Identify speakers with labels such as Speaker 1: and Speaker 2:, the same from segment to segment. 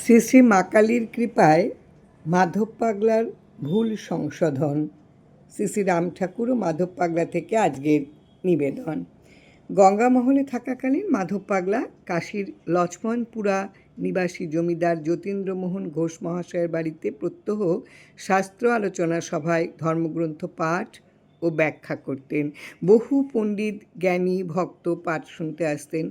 Speaker 1: শ্রী শ্রী মা কালীর কৃপায় মাধব পাগলার ভুল সংশোধন। শ্রী শ্রী রাম ঠাকুর ও মাধব পাগলা থেকে আজকের নিবেদন। গঙ্গামহলে থাকাকালীন মাধব পাগলা, কাশীর লক্ষ্মণপুরা নিবাসী জমিদার যতীন্দ্রমোহন ঘোষ মহাশয়ের বাড়িতে প্রত্যহ শাস্ত্র আলোচনা সভায় ধর্মগ্রন্থ পাঠ ও ব্যাখ্যা করতেন। বহু পণ্ডিত, জ্ঞানী, ভক্ত পাঠ শুনতে আসতেন।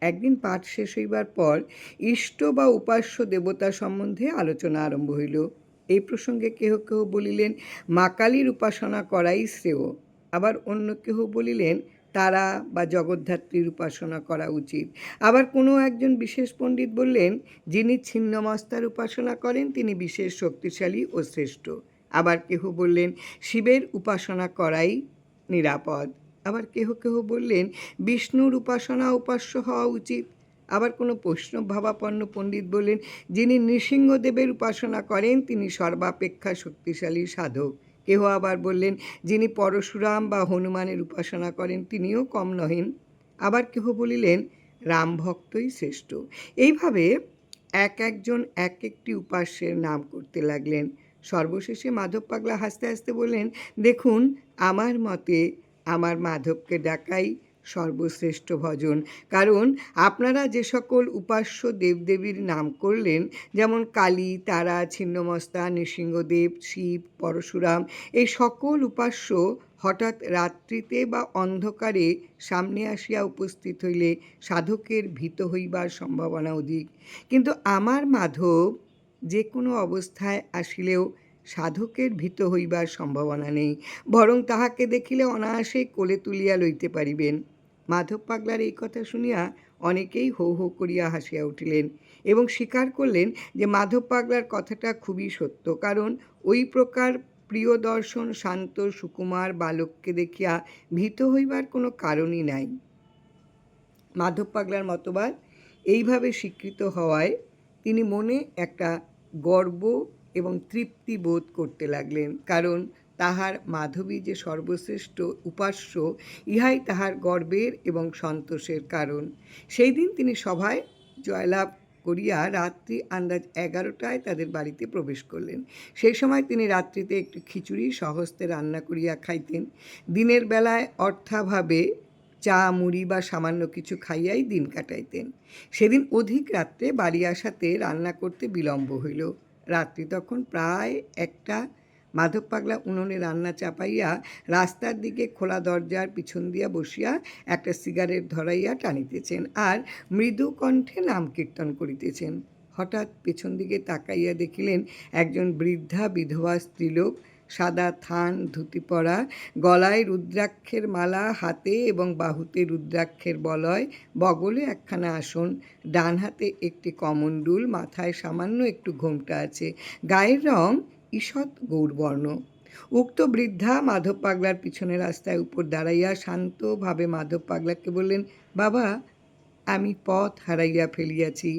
Speaker 1: একদিন পাঠ শেষ হইবার পর ইষ্ট বা উপাস্য দেবতা সম্বন্ধে আলোচনা আরম্ভ হইল। এই প্রসঙ্গে কেহ কেহ বলিলেন, মা কালীর উপাসনা করাই শ্রেয়। আবার অন্য কেহ বলিলেন, তারা বা জগদ্ধাত্রীর উপাসনা করা উচিত। আবার কোনো একজন বিশেষ পণ্ডিত বললেন, যিনি ছিন্নমস্তার উপাসনা করেন, তিনি বিশেষ শক্তিশালী ও শ্রেষ্ঠ। আবার কেহ বললেন, শিবের উপাসনা করাই নিরাপদ। আবার কেহ কেহ বললেন, বিষ্ণুর উপাসনা উপাস্য হওয়া উচিত। আবার কোনো প্রশ্ন বৈষ্ণবভাবাপন্ন পণ্ডিত বললেন, যিনি নৃসিংহদেবের উপাসনা করেন, তিনি সর্বাপেক্ষা শক্তিশালী সাধক। কেহ আবার বললেন, যিনি পরশুরাম বা হনুমানের উপাসনা করেন, তিনিও কম নহেন। আবার কেহ বলিলেন, রাম ভক্তই শ্রেষ্ঠ। এইভাবে এক একজন এক একটি উপাস্যের নাম করতে লাগলেন। সর্বশেষে মাধব পাগলা হাসতে হাসতে বললেন, দেখুন, আমার মতে আমার মাধবকে ডাকাই সর্বশ্রেষ্ঠ ভজন। কারণ আপনারা যে সকল উপাস্য দেবদেবীর নাম করলেন, যেমন কালী, তারা, ছিন্নমস্তা, নৃসিংহদেব, শিব, পরশুরাম, এই সকল উপাস্য হঠাৎ রাত্রিতে বা অন্ধকারে সামনে আসিয়া উপস্থিত হইলে সাধকের ভীত হইবার সম্ভাবনা অধিক। কিন্তু আমার মাধব যে কোনো অবস্থায় আসিলেও সাধকের ভীত হইবার সম্ভাবনা নেই, বরং তাহাকে দেখিলে অনায়াসেই কোলে তুলিয়া লইতে পারিবেন। মাধব পাগলার এই কথা শুনিয়া অনেকেই হো হো করিয়া হাসিয়া উঠিলেন এবং স্বীকার করলেন যে মাধব পাগলার কথাটা খুবই সত্য, কারণ ওই প্রকার প্রিয় দর্শন শান্ত সুকুমার বালককে দেখিয়া ভীত হইবার কোনো কারণই নাই। মাধব পাগলার মতবাদ, এইভাবে স্বীকৃত হওয়ায় তিনি মনে একটা গর্ব এবং তৃপ্তি বোধ করতে লাগলেন। কারণ তাহার মাধবী যে সর্বশ্রেষ্ঠ উপাস্য, ইহাই তাহার গর্বের এবং সন্তোষের কারণ। সেই দিন তিনি সভায় জয়লাভ করিয়া রাত্রি আন্দাজ এগারোটায় তাদের বাড়িতে প্রবেশ করলেন। সেই সময় তিনি রাত্রিতে একটু খিচুড়ি সহস্তে রান্না করিয়া খাইতেন। দিনের বেলায় অর্থাভাবে চা, মুড়ি বা সামান্য কিছু খাইয়াই দিন কাটাইতেন। সেদিন অধিক রাত্রে বাড়ি আসাতে রান্না করতে বিলম্ব হইল। রাত্রি তখন প্রায় একটা মাধব পাগলা উনুনে রান্না চাপাইয়া রাস্তার দিকে খোলা দরজার পিছন দিয়া বসিয়া একটা সিগারেট ধরাইয়া টানিতেছেন আর মৃদু কণ্ঠে নাম কীর্তন করিতেছেন। হঠাৎ পেছন দিকে তাকাইয়া দেখিলেন একজন বৃদ্ধা বিধবা স্ত্রীলোক সাদা থান, ধুতি পরা, গলায় রুদ্রাক্ষের মালা, হাতে এবং বাহুতে রুদ্রাক্ষের বলয়, বগলে একখানা আসন, ডান হাতে একটি কমণ্ডুল মাথায় সামান্য একটু ঘোমটা আছে, গায়ের রং ঈষৎ গৌরবর্ণ। উক্ত বৃদ্ধা মাধব পাগলার পিছনে রাস্তায় উপর দাঁড়াইয়া শান্তভাবে মাধব পাগলাকে বললেন, বাবা আমি পথ হারাইয়া ফেলিয়াছি।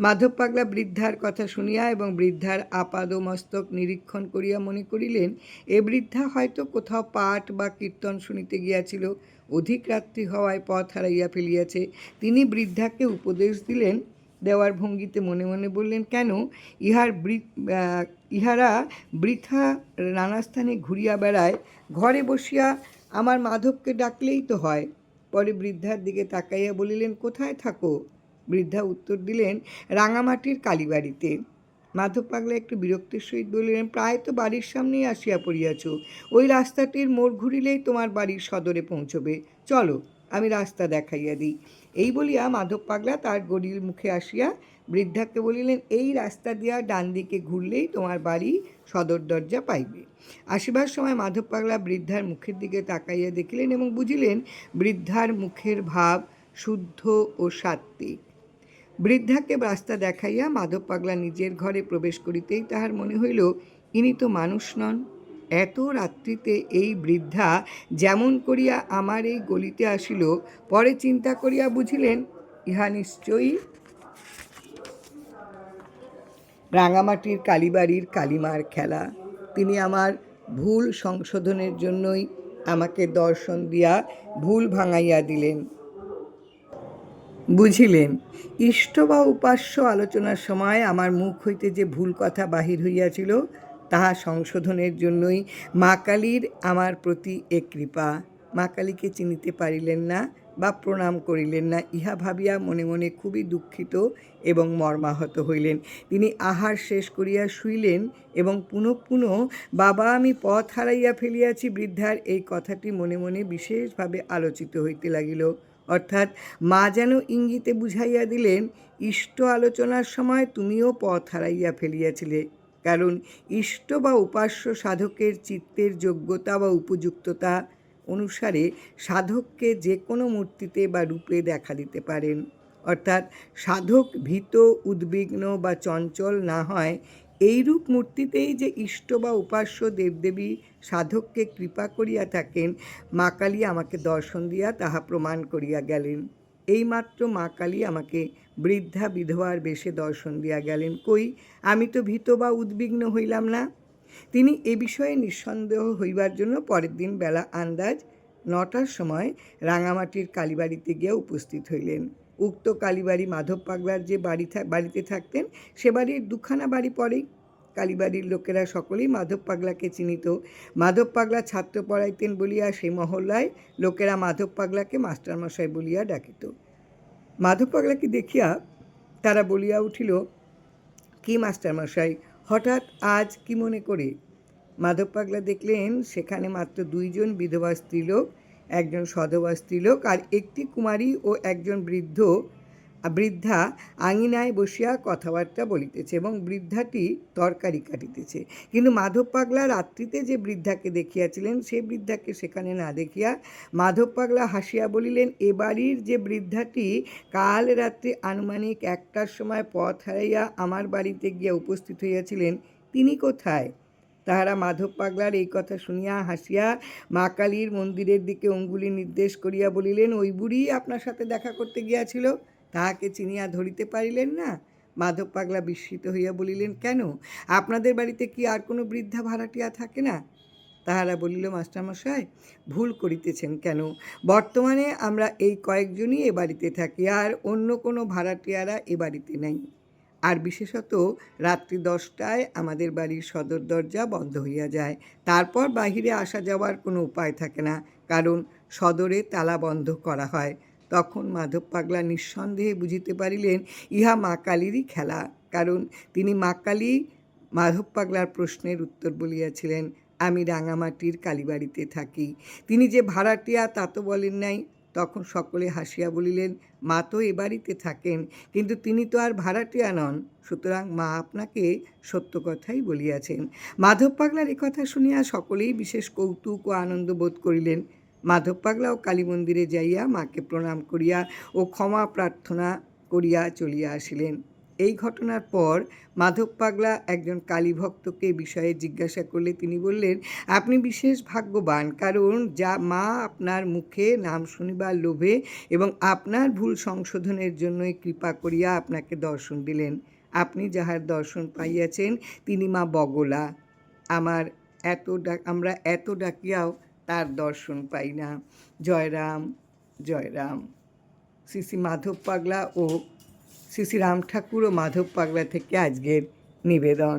Speaker 1: মাধব পাগলা বৃদ্ধার কথা শুনিয়া এবং বৃদ্ধার আপাদ মস্তক নিরীক্ষণ করিয়া মনে করিলেন, এ বৃদ্ধা হয়তো কোথাও পাঠ বা কীর্তন শুনিতে গিয়াছিল, অধিক রাত্রি হওয়ায় পথ হারাইয়া ফেলিয়াছে। তিনি বৃদ্ধাকে উপদেশ দিলেন, দেওয়ার ভঙ্গিতে মনে মনে বললেন, কেন? ইহার ইহারা বৃথা নানা স্থানে ঘুরিয়া বেড়ায়, ঘরে বসিয়া আমার মাধবকে ডাকলেই তো হয়। পরে বৃদ্ধার দিকে তাকাইয়া বলিলেন, কোথায় থাকো? বৃদ্ধা উত্তর দিলেন, রাঙামাটির কালীবাড়িতে। মাধব পাগলা একটু বিরক্তির সহিত বলিলেন, প্রায় তো বাড়ির সামনেই আসিয়া পড়িয়াছ। ওই রাস্তাটির মোড় ঘুরিলেই তোমার বাড়ির সদরে পৌঁছবে। চলো, আমি রাস্তা দেখাইয়া দিই। এই বলিয়া মাধব পাগলা তার গড়ির মুখে আসিয়া বৃদ্ধাকে বলিলেন, এই রাস্তা দিয়া ডান দিকে ঘুরলেই তোমার বাড়ি সদর দরজা পাইবে। আসিবার সময় মাধব পাগলা বৃদ্ধার মুখের দিকে তাকাইয়া দেখিলেন এবং বুঝিলেন, বৃদ্ধার মুখের ভাব শুদ্ধ ও সাত্ত্বিক। বৃদ্ধাকে রাস্তা দেখাইয়া মাধব পাগলা নিজের ঘরে প্রবেশ করিতেই তাহার মনে হইল, ইনি তো মানুষ নন। এত রাত্রিতে এই বৃদ্ধা যেমন করিয়া আমার এই গলিতে আসিল, পরে চিন্তা করিয়া বুঝিলেন, ইহা নিশ্চয়ই রাঙামাটির কালীবাড়ির কালিমার খেলা। তিনি আমার ভুল সংশোধনের জন্যই আমাকে দর্শন দিয়া ভুল ভাঙাইয়া দিলেন। বুঝিলেন, ইষ্ট বা উপাস্য আলোচনার সময় আমার মুখ হইতে যে ভুল কথা বাহির হইয়াছিল, তাহা সংশোধনের জন্যই মা কালীর আমার প্রতি এ কৃপা। মা কালীকে চিনিতে পারিলেন না বা প্রণাম করিলেন না, ইহা ভাবিয়া মনে মনে খুবই দুঃখিত এবং মর্মাহত হইলেন। তিনি আহার শেষ করিয়া শুইলেন এবং পুনঃ পুনঃ, বাবা, আমি পথ হারাইয়া ফেলিয়াছি বৃদ্ধার এই কথাটি মনে মনে বিশেষভাবে আলোচিত হইতে লাগিল। অর্থাৎ, মা যেন ইঙ্গিতে বুঝাইয়া দিলেন, ইষ্ট আলোচনার সময় তুমিও পথ হারাইয়া ফেলিয়াছিলে। কারণ, ইষ্ট বা উপাস্য সাধকের চিত্তের যোগ্যতা বা উপযুক্ততা অনুসারে সাধককে যে কোনো মূর্তিতে বা রূপে দেখা দিতে পারেন। অর্থাৎ সাধক ভীত, উদ্বিগ্ন বা চঞ্চল না হয়, এইরূপ মূর্তিতেই যে ইষ্ট বা উপাস্য দেবদেবী সাধককে কৃপা করিয়া থাকেন, মা কালী আমাকে দর্শন দিয়া তাহা প্রমাণ করিয়া গেলেন। এইমাত্র মা কালী আমাকে বৃদ্ধা বিধবার বেশে দর্শন দিয়া গেলেন। কই, আমি তো ভীত বা উদ্বিগ্ন হইলাম না? তিনি এ বিষয়ে নিঃসন্দেহ হইবার জন্য পরের দিন বেলা আন্দাজ নটার সময় রাঙামাটির কালীবাড়িতে গিয়ে উপস্থিত হইলেন। উক্ত কালীবাড়ি মাধব পাগলার যে বাড়ি বাড়িতে থাকতেন, সে বাড়ির দুখানা বাড়ি পরেই। কালীবাড়ির লোকেরা সকলেই মাধব পাগলাকে চিনিত। মাধব পাগলা ছাত্র পড়াইতেন বলিয়া সেই মহল্লায় লোকেরা মাধব পাগলাকে মাস্টারমশাই বলিয়া ডাকিত। মাধব পাগলাকে দেখিয়া তারা বলিয়া উঠিল, কি মাস্টারমশাই হঠাৎ আজ কি মনে করে? মাধব পাগলা দেখলেন সেখানে মাত্র দুইজন বিধবা স্ত্রীলোক, একজন সধবা স্ত্রীলোক আর একটি কুমারী ও একজন বৃদ্ধ বৃদ্ধা আঙিনায় বসিয়া কথাবার্তা বলিতেছে এবং বৃদ্ধাটি তরকারি কাটিতেছে। কিন্তু মাধব পাগলা রাত্রিতে যে বৃদ্ধাকে দেখিয়াছিলেন, সে বৃদ্ধাকে সেখানে না দেখিয়া মাধব পাগলা হাসিয়া বলিলেন, এ বাড়ির যে বৃদ্ধাটি কাল রাত্রে আনুমানিক একটার সময় পথ হারাইয়া আমার বাড়িতে গিয়া উপস্থিত হইয়াছিলেন, তিনি কোথায়? তাহারা মাধব পাগলার এই কথা শুনিয়া হাসিয়া মা কালীর মন্দিরের দিকে অঙ্গুলি নির্দেশ করিয়া বলিলেন, ওই বুড়ি আপনার সাথে দেখা করতে গিয়াছিল? তাহাকে চিনিয়া ধরিতে পারিলেন না? মাধব পাগলা বিস্মিত হইয়া বলিলেন, কেন? আপনাদের বাড়িতে কি আর কোনো বৃদ্ধা ভাড়াটিয়া থাকে না? তাহারা বলিল, মাস্টারমশাই, ভুল করিতেছেন কেন? বর্তমানে আমরা এই কয়েকজনই এ বাড়িতে থাকি, আর অন্য কোনো ভাড়াটিয়ারা এ বাড়িতে নেই। আর বিশেষত রাত্রি দশটায় আমাদের বাড়ির সদর দরজা বন্ধ হইয়া যায়। তারপর বাহিরে আসা যাওয়ার কোনো উপায় থাকে না, কারণ সদরে তালা বন্ধ করা হয়। তখন মাধব পাগলা নিঃসন্দেহে বুঝিতে পারিলেন, ইহা মা কালীরই খেলা। কারণ তিনি মা কালী মাধব পাগলার প্রশ্নের উত্তর বলিয়াছিলেন, আমি রাঙামাটির কালীবাড়িতে থাকি। তিনি যে ভাড়াটিয়া তা তো বলেন নাই। তখন সকলে হাসিয়া বলিলেন, মা তো এ বাড়িতে থাকেন, কিন্তু তিনি তো আর ভাড়াটিয়া নন। সুতরাং মা আপনাকে সত্য কথাই বলিয়াছেন। মাধব পাগলার কথা শুনিয়া সকলেই বিশেষ কৌতুক ও আনন্দ বোধ করিলেন। মাধব পাগলা ও কালী মন্দিরে যাইয়া মাকে প্রণাম করিয়া ও ক্ষমা প্রার্থনা করিয়া চলিয়া আসিলেন। এই ঘটনার পর মাধব পাগলা একজন কালী ভক্তকে বিষয়ে জিজ্ঞাসা করলে তিনি বললেন, আপনি বিশেষ ভাগ্যবান, কারণ যা মা আপনার মুখে নাম শুনিবার লোভে এবং আপনার ভুল সংশোধনের জন্যই কৃপা করিয়া আপনাকে দর্শন দিলেন। আপনি যাহার দর্শন পাইয়াছেন, তিনি মা বগলা। আমার এত ডাক আমরা এত ডাকিয়াও তার দর্শন পাই না। জয়রাম জয়রাম শ্রী মাধব পাগলা ও শ্রী শ্রী রাম ঠাকুর ও মাধব পাগলা থেকে আজকের নিবেদন।